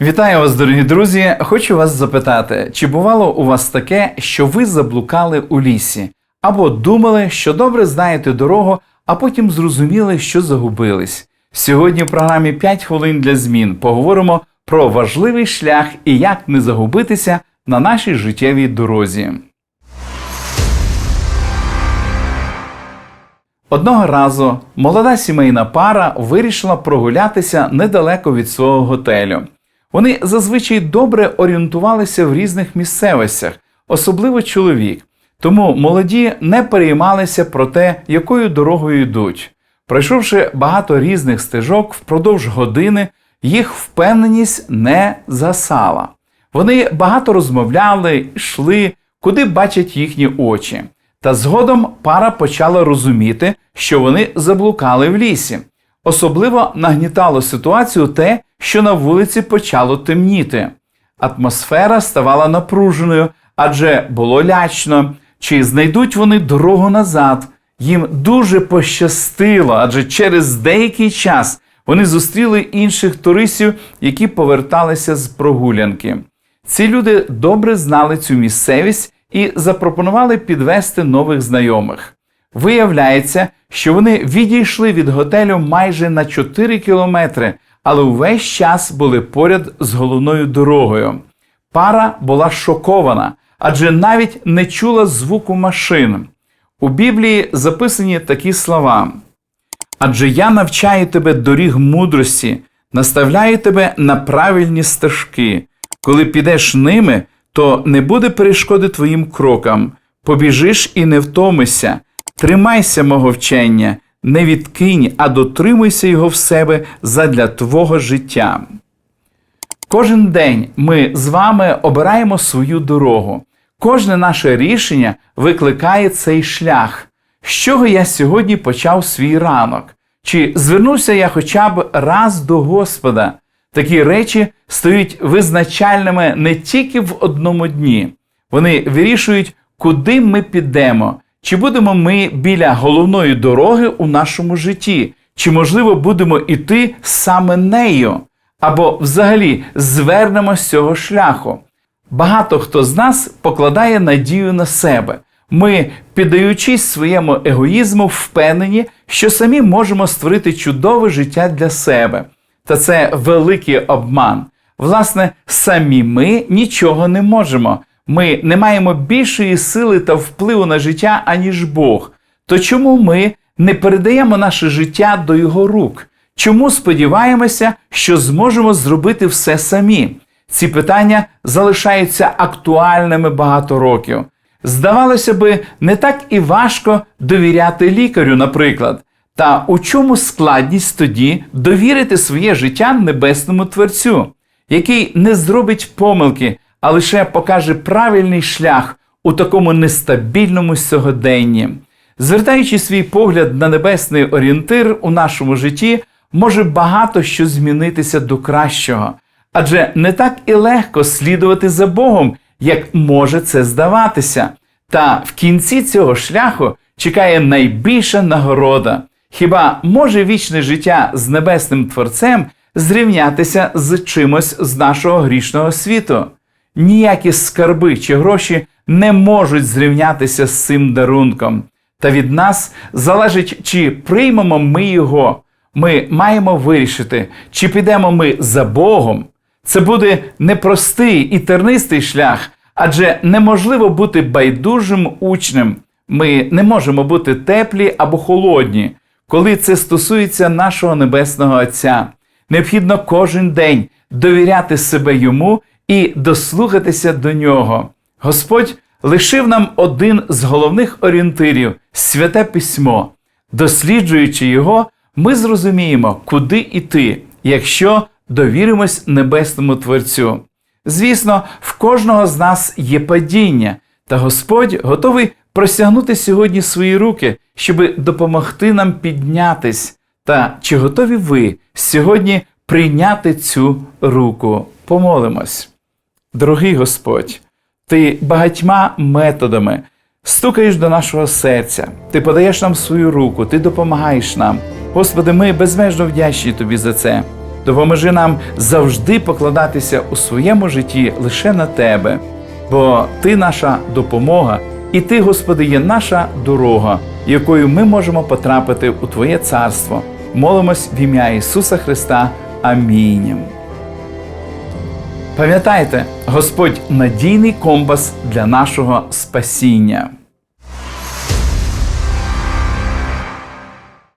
Вітаю вас, дорогі друзі! Хочу вас запитати, чи бувало у вас таке, що ви заблукали у лісі, або думали, що добре знаєте дорогу, а потім зрозуміли, що загубились. Сьогодні в програмі 5 хвилин для змін поговоримо про важливий шлях і як не загубитися на нашій життєвій дорозі. Одного разу молода сімейна пара вирішила прогулятися недалеко від свого готелю. Вони зазвичай добре орієнтувалися в різних місцевостях, особливо чоловік. Тому молоді не переймалися про те, якою дорогою йдуть. Пройшовши багато різних стежок впродовж години, їх впевненість не засала. Вони багато розмовляли, йшли, куди бачать їхні очі. Та згодом пара почала розуміти, що вони заблукали в лісі. Особливо нагнітало ситуацію те, що на вулиці почало темніти. Атмосфера ставала напруженою, адже було лячно, чи знайдуть вони дорогу назад. Їм дуже пощастило, адже через деякий час вони зустріли інших туристів, які поверталися з прогулянки. Ці люди добре знали цю місцевість і запропонували підвести нових знайомих. Виявляється, що вони відійшли від готелю майже на 4 кілометри, але увесь час були поряд з головною дорогою. Пара була шокована, адже навіть не чула звуку машин. У Біблії записані такі слова: Адже я навчаю тебе доріг мудрості, наставляю тебе на правильні стежки. Коли підеш ними, то не буде перешкоди твоїм крокам, побіжиш і не втомишся. Тримайся мого вчення, не відкинь, а дотримуйся його в себе задля твого життя. Кожен день ми з вами обираємо свою дорогу. Кожне наше рішення викликає цей шлях. З чого я сьогодні почав свій ранок? Чи звернувся я хоча б раз до Господа? Такі речі стають визначальними не тільки в одному дні. Вони вирішують, куди ми підемо, чи будемо ми біля головної дороги у нашому житті, чи, можливо, будемо йти саме нею, або взагалі звернемо з цього шляху. Багато хто з нас покладає надію на себе. Ми, піддаючись своєму егоїзму, впевнені, що самі можемо створити чудове життя для себе. Та це великий обман. Власне, самі ми нічого не можемо. Ми не маємо більшої сили та впливу на життя, аніж Бог. То чому ми не передаємо наше життя до Його рук? Чому сподіваємося, що зможемо зробити все самі? Ці питання залишаються актуальними багато років. Здавалося би, не так і важко довіряти лікарю, наприклад. Та у чому складність тоді довірити своє життя небесному Творцю, який не зробить помилки, а лише покаже правильний шлях у такому нестабільному сьогоденні. Звертаючи свій погляд на небесний орієнтир у нашому житті, може багато що змінитися до кращого. Адже не так і легко слідувати за Богом, як може це здаватися. Та в кінці цього шляху чекає найбільша нагорода. Хіба може вічне життя з небесним Творцем зрівнятися з чимось з нашого грішного світу? Ніякі скарби чи гроші не можуть зрівнятися з цим дарунком. Та від нас залежить, чи приймемо ми його. Ми маємо вирішити, чи підемо ми за Богом. Це буде непростий і тернистий шлях, адже неможливо бути байдужим учнем. Ми не можемо бути теплі або холодні, коли це стосується нашого Небесного Отця. Необхідно кожен день довіряти себе йому і дослухатися до нього. Господь лишив нам один з головних орієнтирів святе письмо. Досліджуючи його, ми зрозуміємо, куди йти, якщо довіримось небесному Творцю. Звісно, в кожного з нас є падіння, та Господь готовий простягнути сьогодні свої руки, щоб допомогти нам піднятись. Та чи готові ви сьогодні прийняти цю руку? Помолимось. Дорогий Господь, Ти багатьма методами стукаєш до нашого серця, Ти подаєш нам свою руку, Ти допомагаєш нам. Господи, ми безмежно вдячні Тобі за це. Допоможи нам завжди покладатися у своєму житті лише на Тебе, бо Ти наша допомога, і Ти, Господи, є наша дорога, якою ми можемо потрапити у Твоє царство. Молимось в ім'я Ісуса Христа. Амінь. Пам'ятайте, Господь надійний компас для нашого спасіння.